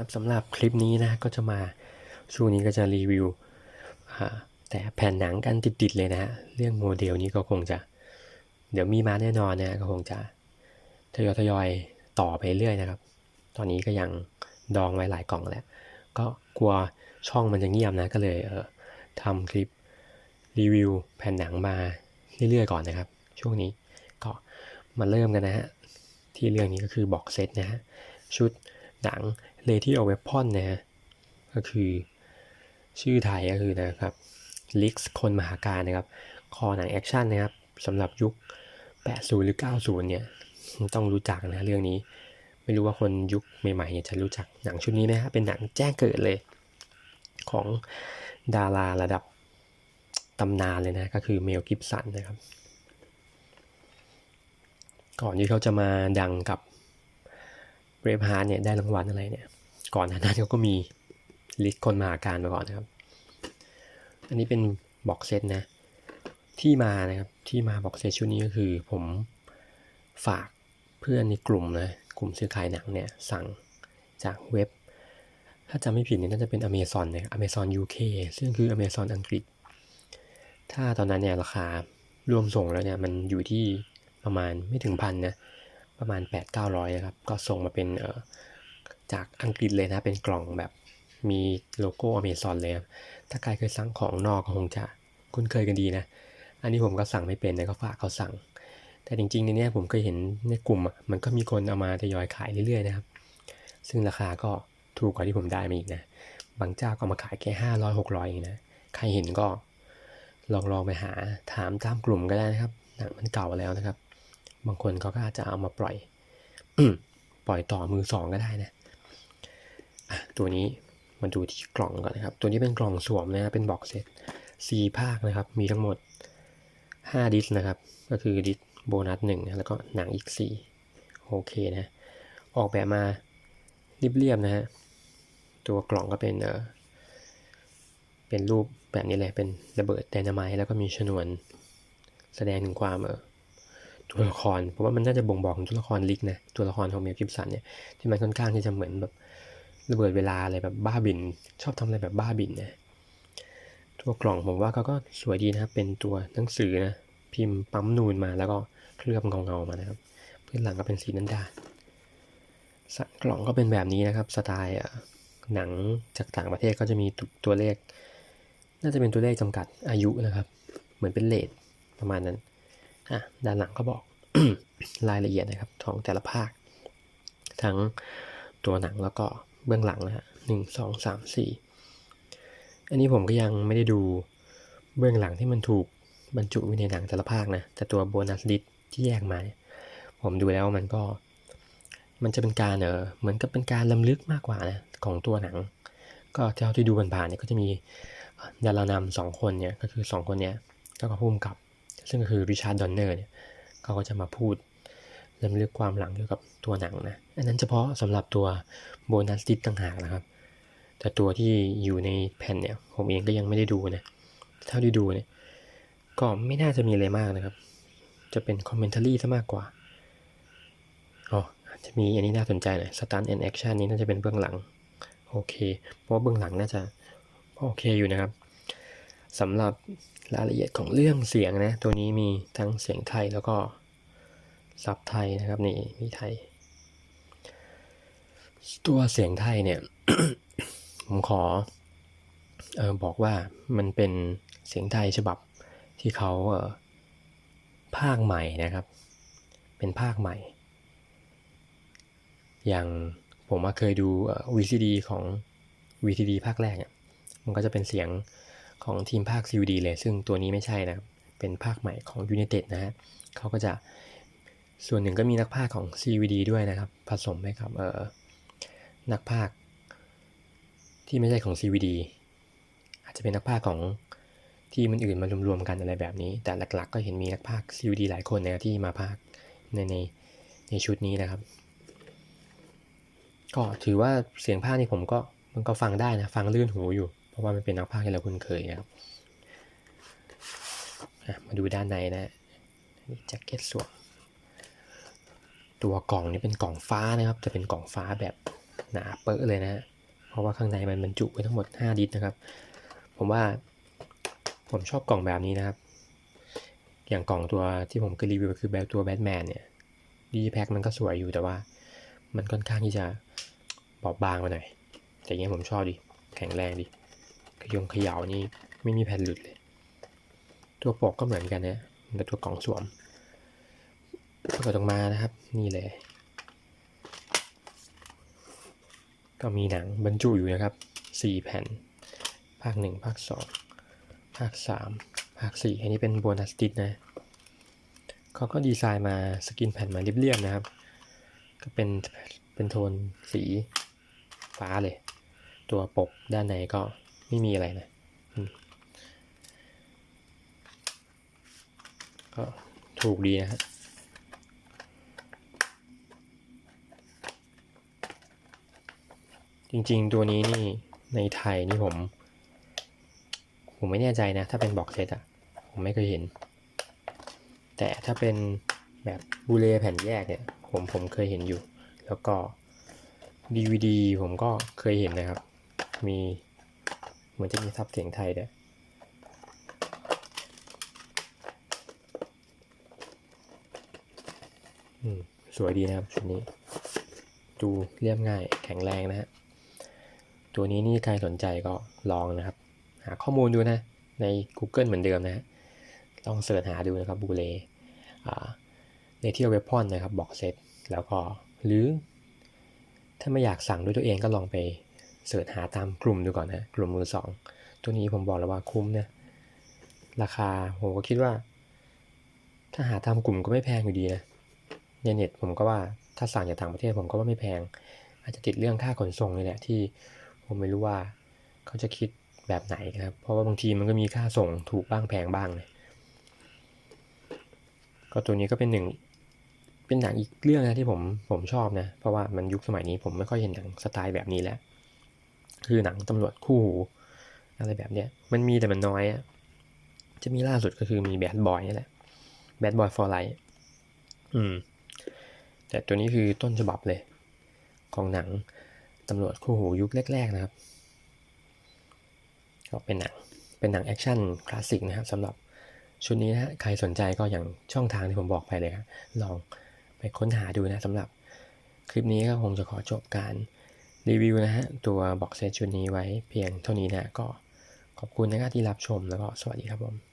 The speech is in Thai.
ครับสำหรับคลิปนี้นะก็จะมาช่วงนี้ก็จะรีวิวแต่แผ่นหนังกันติดๆเลยนะเรื่องโมเดลนี้ก็คงจะ เดี๋ยวมีมาแน่นอนนะก็คงจะทยอยทยอยต่อไปเรื่อยนะครับ ตอนนี้ก็ยังดองไว้หลายกล่องแล้ว ก็กลัวช่องมันจะเงียบนะก็เลยเออทำคลิปรีวิวแผ่นหนังมาเรื่อยๆก่อนนะครับ ช่วงนี้ก็มาเริ่มกันนะฮะที่เรื่องนี้ก็คือบอกเซตนะฮะชุด หนัง Lady of Weapon นะฮะก็คือชื่อไทยก็คือนะครับลิกส์คนมหาการนะครับ คอหนังแอคชั่นนะครับสำหรับยุค 80 หรือ 90 เนี่ย ต้องรู้จักนะเรื่องนี้ ไม่รู้ว่าคนยุคใหม่ๆเนี่ยจะรู้จักหนังชุดนี้ไหมฮะเป็นหนังแจ้งเกิดเลย ของดาราระดับตำนานเลยนะ ก็คือเมลกิฟสันนะครับ ก่อนที่เขาจะมาดังกับ เบรฟฮาร์เนี่ยได้รางวัลอะไรเนี่ย ก่อนหน้านั้นเขาก็มีลิสต์คนมหาการมาก่อนนะครับ อันนี้เป็นบ็อกเซตนะ ที่มานะครับ ที่มาบ็อกเซตชุดนี้ก็คือผมฝากเพื่อนในกลุ่มนะ กลุ่มซื้อขายหนังเนี่ย สั่งจากเว็บ ถ้าจำไม่ผิดเนี่ยน่าจะเป็น Amazon นะ Amazon UK ซึ่งคือ Amazon อังกฤษ ถ้าตอนนั้นเนี่ยราคารวมส่งแล้วเนี่ยมันอยู่ที่ประมาณไม่ถึงพันนะ ประมาณ 8 9 0 0นะครับ ก็ส่งมาเป็นเอ่อจากอังกฤษเลยนะ เป็นกล่องแบบมีโลโก้ Amazon เลยครับ ถ้าใครเคยสั่งของนอกก็คงจะคุ้นเคยกันดีนะ อันนี้ผมก็สั่งไม่เป็นนะก็ฝากเขาสั่ง แต่จริงๆในนี้ผมเคยเห็นในกลุ่มมันก็มีคนเอามาทยอยขายเรื่อยๆนะครับ ซึ่งราคาก็ถูกกว่าที่ผมได้มาอีกนะ บางเจ้าก็มาขายแค่ห้าร้อยหกร้อยเองนะ ใครเห็นก็ลองลองไปหาถามตามกลุ่มก็ได้นะครับ หนังมันเก่าแล้วนะครับ บางคนเขาก็อาจจะเอามาปล่อย ปล่อยต่อมือสองก็ได้นะะตัวนี้มาดูที่กล่องก่อนนะครับ ตัวนี้เป็นกล่องสวมนะเป็นบ็อกเซตสี่ภาคนะครับ มีทั้งหมดห้าดิสนะครับ ก็คือดิสโบนัสหนึ่งแล้วก็หนังอีกสี่โอเคนะ ออกแบบมาเรียบๆนะฮะ ตัวกล่องก็เป็นเออเป็นรูปแบบนี้เลย เป็นระเบิดไดนาไมต์แล้วก็มีชนวนแสดงถึงความเออ ตัวละครผมว่ามันน่าจะบ่งบอกถึงตัวละครลิกนะตัวละครของเมลกิฟสันเนี่ยที่มันค่อนข้างที่จะเหมือนแบบระเบิดเวลาอะไรแบบบ้าบิน ชอบทำอะไรแบบบ้าบินนะตัวกล่องผมว่าเขาก็สวยดีนะครับเป็นตัวหนังสือนะพิมพ์ปั๊มนูนมาแล้วก็เคลือบเงาๆมานะครับพื้นหลังก็เป็นสีนันดาลกล่องก็เป็นแบบนี้นะครับสไตล์หนังจากต่างประเทศก็จะมีตัวเลข น่าจะเป็นตัวเลขจำกัดอายุนะครับ เหมือนเป็นเลทประมาณนั้น อะด้านหลังก็บอกรายละเอียดนะครับของแต่ละภาค ทั้งตัวหนังแล้วก็เบื้องหลังนะฮะหนึ่งสองสามสี่อันนี้ผมก็ยังไม่ได้ดูเบื้องหลังที่มันถูกบรรจุไว้ในหนังแต่ละภาคนะแต่ตัวโบนัสดิสที่แยกมาเนี่ยผมดูแล้วมันก็มันจะเป็นการเออเหมือนกับเป็นการลำลึกมากกว่านะของตัวหนัง ก็เท่าที่ดูผ่านๆเนี่ยก็จะมีดารานำสองคนเนี่ยก็คือสองคนเนี่ยก็ก็พุ่มกับ ซึ่งก็คือริชาร์ดดอนเนอร์เนี่ยเขาก็จะมาพูดลำลึกความหลังเกี่ยวกับตัวหนังนะ อันนั้นเฉพาะสำหรับตัวโบนัสติดต่างหากนะครับ แต่ตัวที่อยู่ในแผ่นเนี่ย ผมเองก็ยังไม่ได้ดูนะ เท่าที่ดูเนี่ย ก็ไม่น่าจะมีอะไรมากนะครับ จะเป็นคอมเมนต์รี่ซะมากกว่า อ๋อ จะมีอันนี้น่าสนใจหน่อยสตาร์ทแอนแอคชั่นนี้น่าจะเป็นเบื้องหลัง โอเค เพราะเบื้องหลังน่าจะโอเคอยู่นะครับสำหรับ รายละเอียดของเรื่องเสียงนะ ตัวนี้มีทั้งเสียงไทยแล้วก็ซับไทยนะครับนี่มีไทย ตัวเสียงไทยเนี่ยผมขอออบอกว่ามันเป็นเสียงไทยฉบับที่เขาเภาคใหม่นะครับ เป็นภาคใหม่ อย่างผมเคยดู VCD ของ VCD ภาคแรกเนี่ยมันก็จะเป็นเสียง ของทีมภาค CVD เลย ซึ่งตัวนี้ไม่ใช่นะเป็นภาคใหม่ของ United นะฮะเขาก็จะส่วนหนึ่งก็มีนักภาคของ CVD ด้วยนะครับ ผสมไปกับเออนักภาคที่ไม่ใช่ของ CVD อาจจะเป็นนักภาคของที่มันอื่นมารวมๆกันอะไรแบบนี้ แต่หลักๆ ก็เห็นมีนักภาค CVD หลายคนนะที่มาภาคในในในชุดนี้นะครับ ก็ถือว่าเสียงภาคนี่ผมก็มันก็ฟังได้นะ ฟังลื่นหูอยู่ เพราะว่ามันเป็นนักภาคที่เราคุ้นเคยนะครับมาดูด้านในนะแจ็คเก็ตสวมตัวกล่องนี่เป็นกล่องฟ้านะครับ จะเป็นกล่องฟ้าแบบหนาเปอะเลยนะฮะเพราะว่าข้างในมันบรรจุไว้ทั้งหมด5ลิตรนะครับ ผมว่าผมชอบกล่องแบบนี้นะครับ อย่างกล่องตัวที่ผมเคยรีวิวคือแบบตัวแบทแมนเนี่ยดีแพ็คมันก็สวยอยู่แต่ว่า มันค่อนข้างที่จะบอบบางไปหน่อย แต่อย่างเงี้ยผมชอบดิแข็งแรงดิ ขยงเขย่านี่ไม่มีแผ่นหลุดเลย ตัวปกก็เหมือนกันนะเหมือนกับตัวกล่องสวมพอเกิดออกมานะครับ นี่เลย ก็มีหนังบรรจุอยู่นะครับ 4 แผ่น ภาค 1 ภาค 2 ภาค 3 ภาค 4 อันนี้เป็นโบนัสติดนะเขาก็ดีไซน์มาสกินแผ่นมาเรียบๆนะครับ ก็เป็นเป็นโทนสีฟ้าเลย ตัวปกด้านในก็ ไม่มีอะไรนะก็ถูกดีนะฮะจริงๆ ตัวนี้นี่ในไทยนี่ผม ผมไม่แน่ใจนะ ถ้าเป็นบอกเซตอะผมไม่เคยเห็น แต่ถ้าเป็นแบบบูเลแผ่นแยกเนี่ยผมผมเคยเห็นอยู่ แล้วก็ DVD ผมก็เคยเห็นนะครับ มี มือนจะมีซับเสียงไทยด้วยสวยดีนะครับชุดนี้ ดูเรียบง่ายแข็งแรงนะฮะ ตัวนี้นี่ใครสนใจก็ลองนะครับ หาข้อมูลดูนะ ใน Google เหมือนเดิมนะฮะลองเสิร์ชหาดูนะครับบูเลในที่เว็บพอนนะครับบอกเซตแล้วก็หรือ ถ้าไม่อยากสั่งด้วยตัวเองก็ลองไป เสิร์ชหาตามกลุ่มดูก่อนนะกลุ่มมือสองตัวนี้ผมบอกแล้วว่าคุ้มนะราคาผมก็คิดว่า ถ้าหาตามกลุ่มก็ไม่แพงอยู่ดีนะในเน็ตผมก็ว่าถ้าสั่งจากต่างประเทศผมก็ว่าไม่แพง อาจจะติดเรื่องค่าขนส่งนี่แหละที่ผมไม่รู้ว่าเขาจะคิดแบบไหนนะครับ เพราะว่าบางทีมันก็มีค่าส่งถูกบ้างแพงบ้างเลยก็ตัวนี้ก็เป็นหนึ่งเป็นหนังอีกเรื่องนะที่ผมผมชอบนะ เพราะว่ามันยุคสมัยนี้ผมไม่ค่อยเห็นหนังสไตล์แบบนี้แล้ว คือหนังตำรวจคู่หูอะไรแบบเนี้ยมันมีแต่มันน้อยอะจะมีล่าสุดก็คือมีแบดบอยนี่แหละแบดบอยฟอร์ไลท์อืม แต่ตัวนี้คือต้นฉบับเลย ของหนังตำรวจคู่หูยุคแรก ๆ นะครับ ก็เป็นหนัง เป็นหนังแอคชั่นคลาสสิกนะครับสำหรับชุดนี้นะฮะใครสนใจก็อย่างช่องทางที่ผมบอกไปเลยครับลองไปค้นหาดูนะสำหรับคลิปนี้ก็คงจะขอจบการ รีวิวนะฮะ ตัวบ็อกเซตชุดนี้ไว้เพียงเท่านี้นะก็ขอบคุณนะครับที่รับชมแล้วก็สวัสดีครับผม